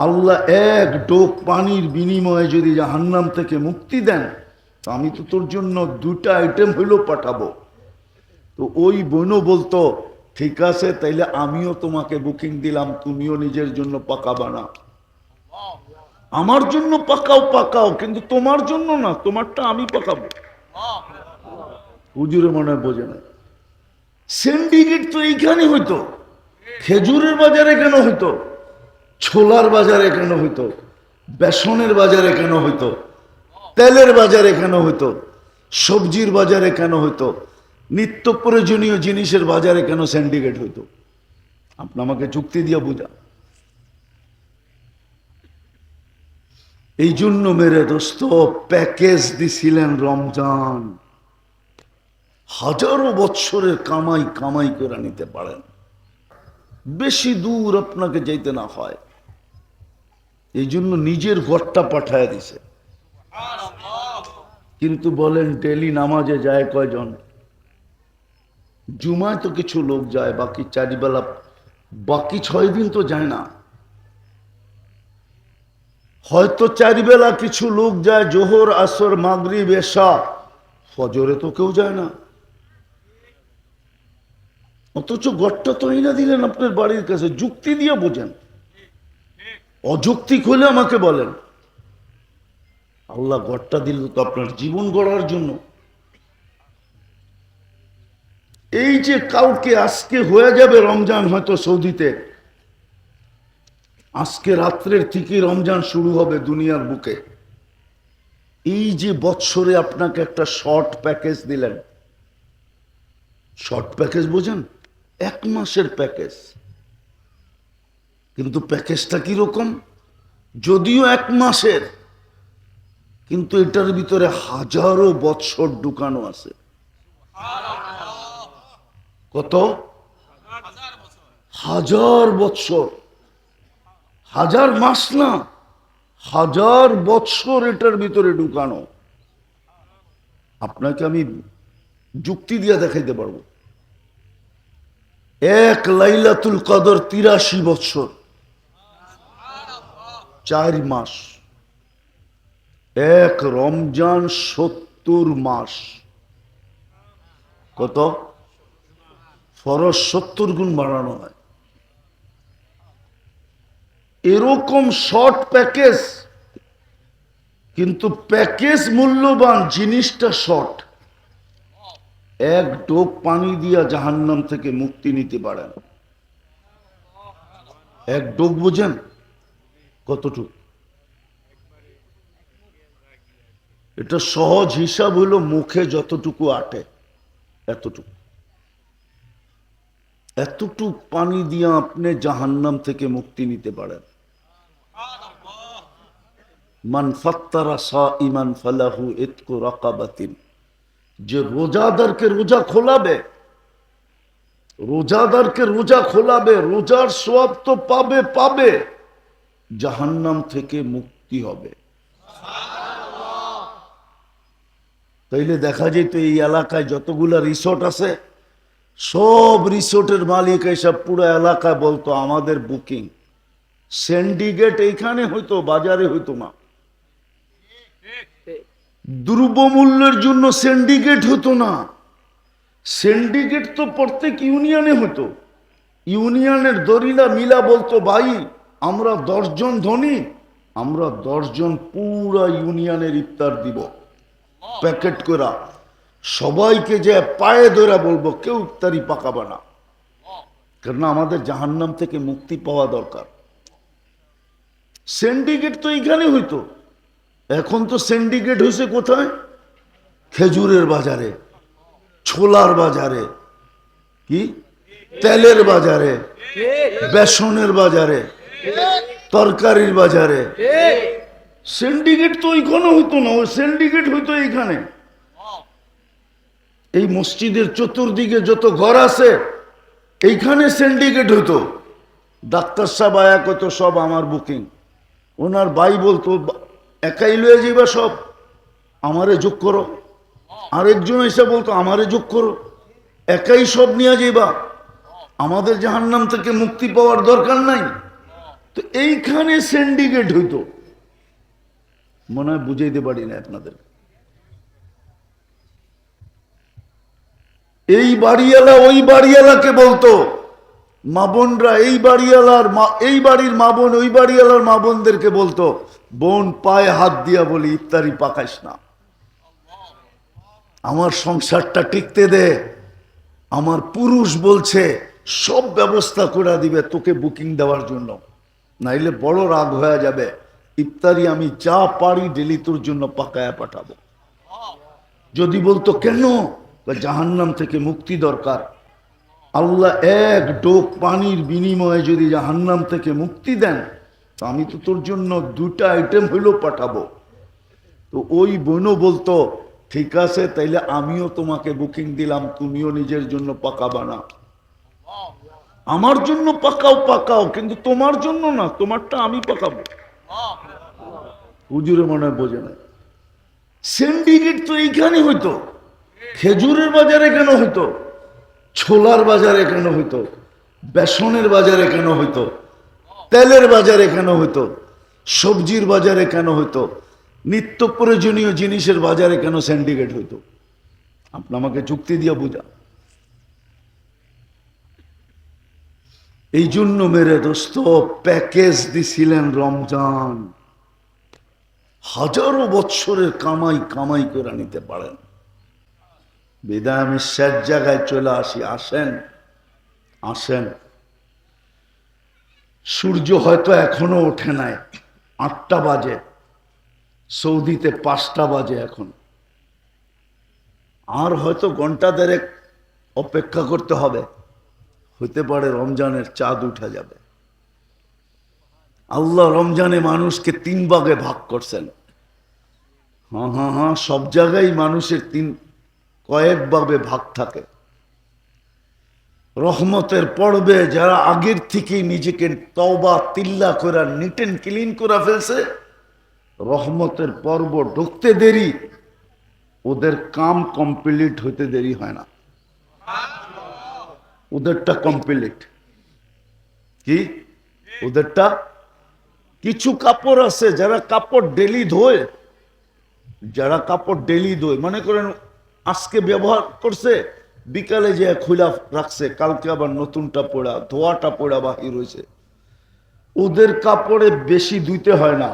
আল্লাহ এক ডোক পানির বিনিময়ে যদি জাহান্নাম থেকে মুক্তি দেন, তো আমি তো তোর জন্য দুটা আইটেম হইলেও পাঠাবো। তো ওই বোনও বলতো, ঠিক আছে, তাইলে আমিও তোমাকে বুকিং দিলাম, তুমিও নিজের জন্য পাকাবা না। আমার জন্য পাকাও পাকাও, কিন্তু তোমার জন্য না, তোমারটা আমি পাকাবো। হুজুরে মনে হয় বোঝে না। সিন্ডিকেট তো এইখানে হইতো, খেজুরের বাজারে কেন হইতো। ছোলার বাজারে কেন হইতো? বেসনের বাজারে কেন হইতো? তেলের বাজারে কেন হইতো? সবজির বাজারে কেন হইতো? নিত্য প্রয়োজনীয় জিনিসের বাজারে কেন সিন্ডিকেট হইতো? আপনি আমাকে যুক্তি দিয়ে বুঝা এই জন্য মেরে দোস্ত, প্যাকেজ দিছিলেন রমজান। হাজারো বৎসরের কামাই কামাই করে নিতে পারেন। বেশি দূর আপনাকে যেতে না হয়। এই জন্য নিজের ঘরটা পাঠায় দিছে। কিন্তু বলেন ডেলি নামাজে যায় কয়জন? জুমায় তো কিছু লোক যায়, বাকি চারিবেলা, বাকি ছয় দিন তো যায় না। হয়তো চারিবেলা কিছু লোক যায়, জোহর, আসর মাগরি এশা, ফজরে তো কেউ যায় না। অথচ গড়টা তো না দিলেন আপনার বাড়ির কাছে, যুক্তি দিয়ে বোঝেন। অযৌক্তিক হলে আমাকে বলেন। আল্লাহ গড়টা দিল তো আপনার জীবন গড়ার জন্য। এই যে কাউকে আজকে হয়ে যাবে রমজান, হয়তো সৌদিতে। আজকে রাত্রের থেকে রমজান শুরু হবে দুনিয়ার বুকে। এই যে বৎসরে আপনাকে একটা শর্ট প্যাকেজ দিলেন। শর্ট প্যাকেজ বোঝেন? এক মাসের প্যাকেজ। কিন্তু প্যাকেজটা কীরকম? যদিও এক মাসের, কিন্তু এটার ভিতরে হাজারো বৎসর ঢুকানো আছে। কত? হাজার বৎসর হাজার মাস না, হাজার বৎসর এটার ভিতরে ঢুকানো। আপনাকে আমি যুক্তি দিয়ে দেখাইতে পারব। এক লাইলাতুল কদর তিরাশি বৎসর চার মাস। এক রমজান সত্তর মাস। কত? ফরজ সত্তর গুণ বাড়ানো হয়। এরকম শর্ট প্যাকেজ কিন্তু প্যাকেজ মূল্যবান জিনিসটা শর্ট এক ডোক পানি দিয়া জাহান্নাম থেকে মুক্তি নিতে পারেন। এক ডোক বোঝেন? কতটুকু? এটা সহজ হিসাব হলো মুখে যতটুকু আটে, এতটুকু। এতটুকু পানি দিয়ে আপনি জাহান্নাম থেকে মুক্তি নিতে পারেন। মান ইমান ফালাহু ইতকু রাকাবাতিন। যে রোজাদারকে রোজা খোলাবে, রোজাদারকে রোজা খোলাবে, রোজার সব তো পাবে পাবে। জাহান্নাম থেকে মুক্তি হবে। তাইলে দেখা যেত এই এলাকায় যতগুলা রিসোর্ট আছে, সব রিসোর্টের মালিক এসব পুরো এলাকায় বলতো, আমাদের বুকিং। সিন্ডিকেট এইখানে হইতো, বাজারে হইতো না। দ্রব্যমূল্যের জন্য সিন্ডিকেট হতো না। সিন্ডিকেট তো প্রত্যেক ইউনিয়নে হতো ইউনিয়নের দরিলা মিলা বলতো, ভাই আমরা দশজন ধনী আমরা দশজন পুরা ইউনিয়নের ইফতার দিব। প্যাকেট করা সবাইকে যে পায়ে ধরে বলব কেউ ইফতারি পাকাবে না। কেননা আমাদের জাহান্নাম থেকে মুক্তি পাওয়া দরকার। সিন্ডিকেট তো এইখানে হইতো। এখন তো সিন্ডিকেট হয়েছে কোথায়? খেজুরের বাজারে ছোলার বাজারে কি? তেলের বাজারে বেসনের বাজারে। তরকারির বাজারে। সিন্ডিকেট তো ওইখানে হইতো না ওই সিন্ডিকেট হইতো এইখানে। এই মসজিদের চতুর্দিকে যত ঘর আছে এইখানে সিন্ডিকেট হইতো। ডাক্তার সাহেব আয়া কত সব আমার বুকিং ওনার ভাই বলতো একাই লয়ে যাইবা সব আমারে যোগ করো। আরেকজন এসে বলতো আমারে যোগ করো একাই সব নিয়ে যাইবা। আমাদের জাহান্নাম থেকে মুক্তি পাওয়ার দরকার নাই। তো এইখানে সিন্ডিকেট হইতো। মনে হয় বুঝাইতে পারি না আপনাদের। এই বাড়িওয়ালা ওই বাড়িওয়ালাকে বলতো, মা বোনরা, এই বাড়িওয়ালার এই বাড়ির মা বোন, ওই বাড়িওয়ালার মা বোনদেরকে বলতো, বোন পায়ে হাত দিয়া বলি, ইফতারি পাকাইস না। আমার সংসারটা টিকতে দে। আমার পুরুষ বলছে, সব ব্যবস্থা করে দিবে তোকে বুকিং দেওয়ার জন্য। নাইলে বড় রাগ হয়ে যাবে। ইফতারি আমি যা পারি ডেলি তোর জন্য পাকায়া পাঠাবো। যদি বলতো, কেন? জাহান্নাম থেকে মুক্তি দরকার। আল্লাহ এক ডোক পানির বিনিময়ে যদি জাহান্নাম থেকে মুক্তি দেন, তো আমি তো তোর জন্য দুটা আইটেম হইলেও পাঠাবো। তো ওই বোনও বলতো, ঠিক আছে, তাইলে আমিও তোমাকে বুকিং দিলাম, তুমিও নিজের জন্য পাকাবা না। আমার জন্য পাকাও পাকাও, কিন্তু তোমার জন্য না, তোমারটা আমি পাকাবো। হুজুরে মনে হয় বোঝে না। সিন্ডিকেট তো এইখানে হইতো। খেজুরের বাজারে কেন হইতো? ছোলার বাজারে কেন হইতো? বেসনের বাজারে কেন হইতো? তেলের বাজারে কেন হইতো? সবজির বাজারে কেন হইতো? নিত্য প্রয়োজনীয় জিনিসের বাজারে কেন সিন্ডিকেট হইতো? আপনি আমাকে চুক্তি দিয়ে বুঝা এই জন্য মেরে দোস্ত, প্যাকেজ দিছিলেন রমজান। হাজারো বৎসরের কামাই কামাই করে নিতে পারেন। বিদায় আমি শেষ জায়গায় চলে আসি, আসেন আসেন। সূর্য হয়তো এখনও ওঠে নাই, আটটা বাজে, সৌদিতে পাঁচটা বাজে এখন। আর হয়তো ঘণ্টা দেড়েক অপেক্ষা করতে হবে। হতে পারে রমজানের চাঁদ উঠে যাবে। আল্লাহ রমজানে মানুষকে তিন ভাগে ভাগ করছেন। হ্যাঁ হ্যাঁ হ্যাঁ সব জায়গায় মানুষের তিন কয়েকভাবে ভাগ থাকে। রহমতের পর্বে যারা আগের থেকেই নিজেকে তওবা, তিল্লা করে নিটেন ক্লিন করে ফেলছে, রহমতের পর্ব ঢুকতে দেরি, ওদের কাম কমপ্লিট হতে দেরি হয় না। ওদেরটা কমপ্লিট কি? ওদেরটা কিছু কাপড় আছে, যারা কাপড় ডেলি ধোয়। যারা কাপড় ডেলি ধোয়। মনে করেন, আজকে ব্যবহার করছে, বিকালে যে খোলা রাখছে, কালকে আবার নতুনটা পড়া, ধোয়াটা পড়া বাহির হয়েছে ওদের কাপড়ে বেশি ধুইতে হয় না।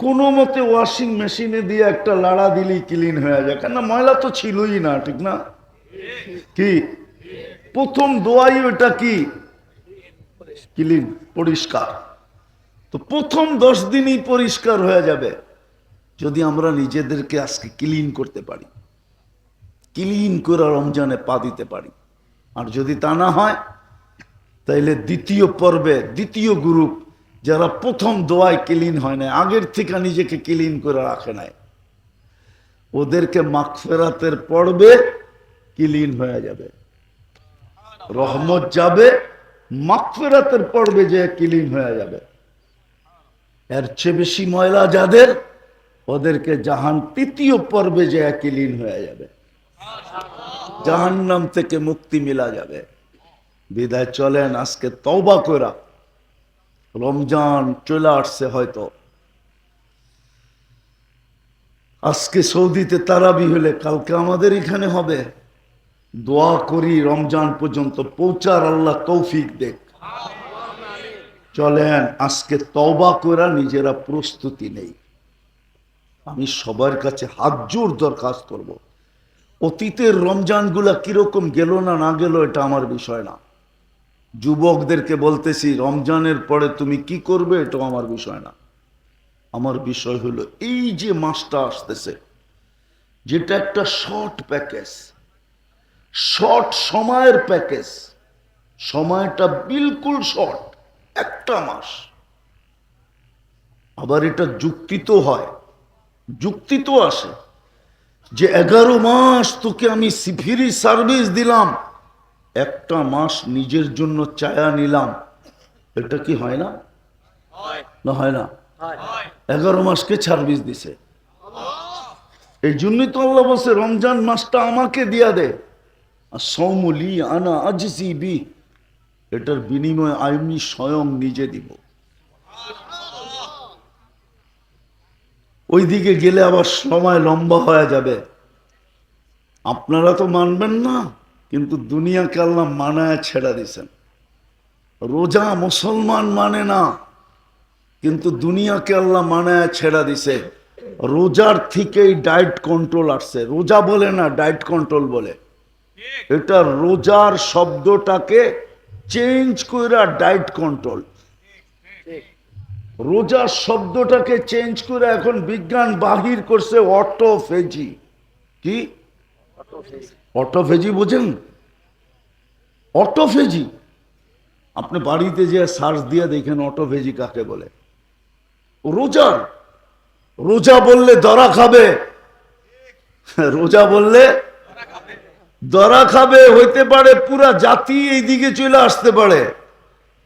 কোনো মতে ওয়াশিং মেশিনে দিয়ে একটা লাড়া দিলেই ক্লিন হয়ে যায়। কেন ময়লা তো ছিলই না, ঠিক না? কি? প্রথম দোয়াই ওটা কি? ক্লিন, পরিষ্কার। তো প্রথম দশ দিনই পরিষ্কার হয়ে যাবে, যদি আমরা নিজেদেরকে আজকে ক্লিন করতে পারি। ক্লিন করে রমজানে পা দিতে পারি। আর যদি তা না হয়, তাইলে দ্বিতীয় পর্বে, দ্বিতীয় গ্রুপ, যারা প্রথম দোয়ায় ক্লিন হয় না আগের থেকে নিজেকে ক্লিন করে রাখে নাই, ওদেরকে মাগফেরাতের পর্বে ক্লিন হয়ে যাবে। রহমত যাবে, মাগফেরাতের পর্বে যে ক্লিন হয়ে যাবে। এর চেয়ে বেশি ময়লা যাদের, ওদেরকে জাহান তৃতীয় পর্বে যে ক্লিন হয়ে যাবে। জাহান্নাম থেকে মুক্তি মিলা যাবে। বিদায় চলেন, আজকে তওবা করা রমজান চলে আসছে হয়তো। আজকে সৌদিতে তারাবি হলে কালকে আমাদের এখানে হবে। দোয়া করি রমজান পর্যন্ত পৌঁছার আল্লাহ তৌফিক দেখ। চলেন, আজকে তবা করা নিজেরা প্রস্তুতি নেই। আমি সবার কাছে হাত জোর দরখাস্ত করব। অতীতের রমজানগুলা কীরকম গেল না না গেল এটা আমার বিষয় না। যুবকদেরকে বলতেছি, রমজানের পরে তুমি কি করবে এটাও আমার বিষয় না। আমার বিষয় হলো এই যে মাসটা আসতেছে, যেটা একটা শর্ট প্যাকেজ শর্ট সময়ের প্যাকেজ সময়টা বিলকুল শর্ট একটা মাস। আবার এটা যুক্তি তো হয়। যুক্তি তো আসে যে এগারো মাস তোকে আমি ফ্রি সার্ভিস দিলাম। একটা মাস নিজের জন্য চায়া নিলাম। এটা কি হয় না? না হয় না? এগারো মাসকে সার্ভিস দিছে। এই জন্যই তো আল্লাহ বলছে রমজান মাসটা আমাকে দিয়া দে। আর সৌমলি আনা আজি বি এটার বিনিময়ে আমি স্বয়ং নিজে দিব। ওইদিকে গেলে আবার সময় লম্বা হয়ে যাবে। আপনারা তো মানবেন না, কিন্তু দুনিয়া কেলনা মানায় ছেড়া দিছেন রোজা মুসলমান মানে না, কিন্তু দুনিয়াকে কেলনা মানায় ছেড়া দিছে রোজার থেকেই ডায়েট কন্ট্রোল আসছে। রোজা বলে না ডায়েট কন্ট্রোল বলে। এটা রোজার শব্দটাকে চেঞ্জ করে ডায়েট কন্ট্রোল। রোজার শব্দটাকে চেঞ্জ করে এখন বিজ্ঞান বাহির করছে অটোফেজি। কি? অটোফেজি বোঝেন? অটোফেজি। আপনি বাড়িতে যে সার্চ দিয়ে দেখেন অটোফেজি কাকে বলে। রোজার। রোজা বললে দরা খাবে। রোজা বললে দরা খাবে, হইতে পারে পুরা জাতি এই দিকে চলে আসতে পারে।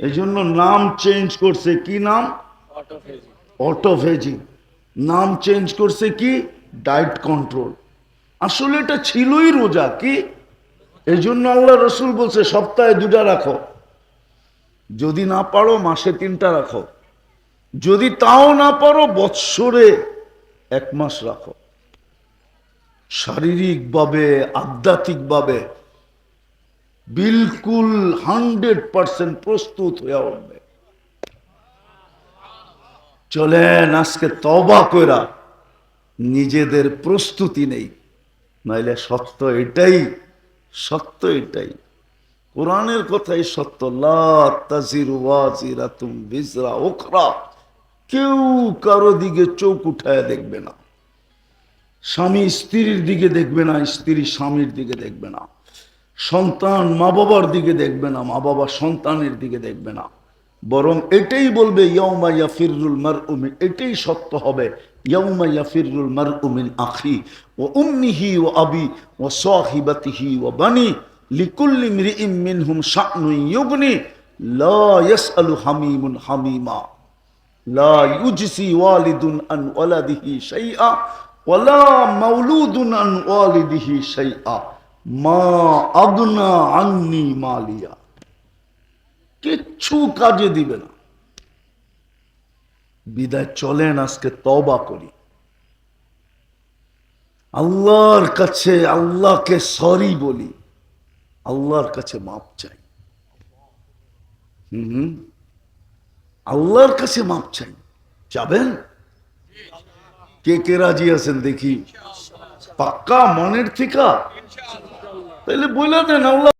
এই জন্য নাম চেঞ্জ করছে কি নাম? অটোফেজি নাম চেঞ্জ করছে কি? Diet control. আসলে এটা ছিলই রোজা, কি? এই জন্য আল্লাহ রসুল বলছে, সপ্তাহে দুটা রাখো। যদি না পারো, মাসে তিনটা রাখো। যদি তাও না পারো, বৎসরে এক মাস রাখো। শারীরিকভাবে, আধ্যাত্মিকভাবে বিলকুল হান্ড্রেড পার্সেন্ট প্রস্তুত হয়ে উঠবে। চলেন, আজকে তবা কইরা নিজেদের প্রস্তুতি নেই। নাইলে সত্য এটাই সত্য এটাই। কোরআনের কথাই সত্য, লা তাজিরু ওয়াজিরাতুম বিজরা উখরা। কেউ কারও দিকে চোখ উঠায় দেখবে না। স্বামী স্ত্রীর দিকে দেখবে না, স্ত্রী স্বামীর দিকে দেখবে না। সন্তান মা বাবার দিকে দেখবে না, মা বাবা সন্তানের দিকে দেখবে না। বরং এটাই বলবে ইয়াফিরুল মার উমিন এটাই সত্য হবে ইয়াফিরুল মার উমিন আখি ও উম্মিহি ও আবি ও সাহিবাতিহি ও বানি লিকুল্লি মৃইম মিনহুম শানু ইউগনি, লা ইয়াসআলু হামিমুন হামিমা। লা ইউজসি ওয়ালিদুন আন ওয়ালাদিহি শাইআ মা মালিয়া। কিচ্ছু কাজে দিবে না। বিদায় চলেন, আজকে তবা করি। আল্লাহর কাছে আল্লাহকে সরি বলি, আল্লাহর কাছে মাপ চাই। হুম, আল্লাহর কাছে মাপ চাই। যাবেন? কে কে রাজি আছেন দেখি। পাক্কা মনের থেকে তাহলে বলে দেন আল্লাহ।